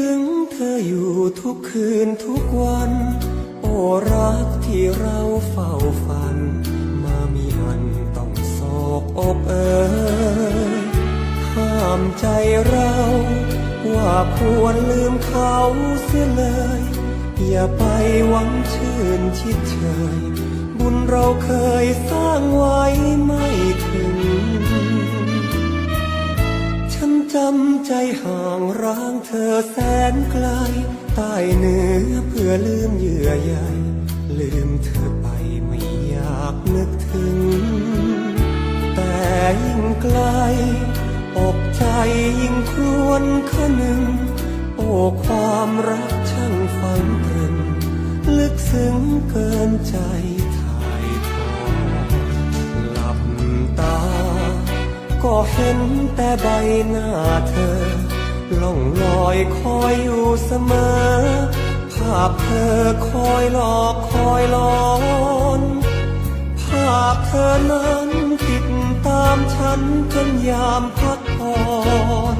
ถึงเธออยู่ทุกคืนทุกวัน โอ้รักที่เราเฝ้าฝัน มามีอันต้องโศกอกเอ่ยห้ามใจเรา ว่าควรลืมเขาเสียเลย อย่าไปหวังชื่นชิดเชยบุญเราเคยสร้าง ใจห่างร้างเธอแสนไกลใต้เหนือเพื่อลืมเยื่อใยลืมเธอไปไม่อยากนึกถึง แต่ยิ่งไกลอกใจยิ่งครวญคนึงโอ้ความรักช่างฝังตรึงลึกซึ้งเกินใจ ก็เห็นแต่ใบหน้าเธอ ล่องลอยคอยอยู่เสมอ ภาพเธอคอยหลอกคอยหลอนภาพเธอนั้นติดตามฉันจนยามพักผ่อน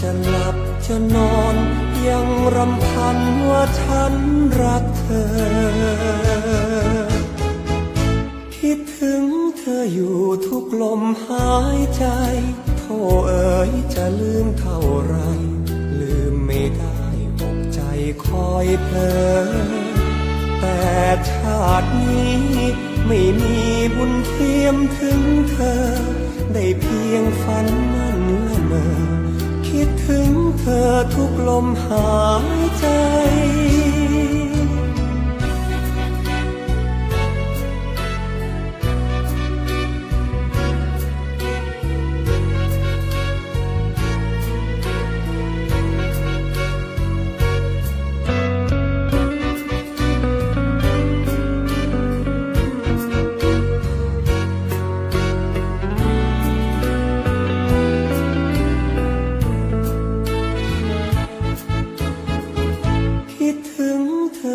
จะหลับจะนอนยังรำพันว่าฉันรักเธอ คิดถึงเธออยู่ทุกลมหายใจ โทเอ๋ยจะลืมเท่าไร ลืมไม่ได้อกใจคอยเพลอแต่ชาตินี้ไม่มีบุญเทียมถึงเธอ ได้เพียงฝันมันละเมอคิดถึงเธอทุกลมหายใจ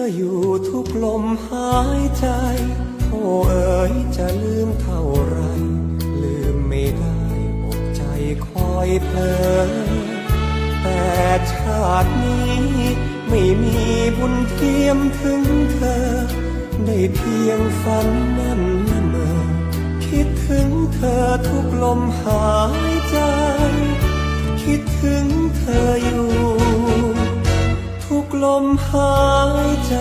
ออยู่ทุกลมหายใจ โอ้เอ๋ยจะลืมเท่าไร ลืมไม่ได้อกใจคอยเพลอแต่ชาตินี้ไม่มีบุญเทียมถึงเธอ ได้เพียงฝันนั่นละเมอคิดถึงเธอทุกลมหายใจ คิดถึงเธออยู่ มหายใจ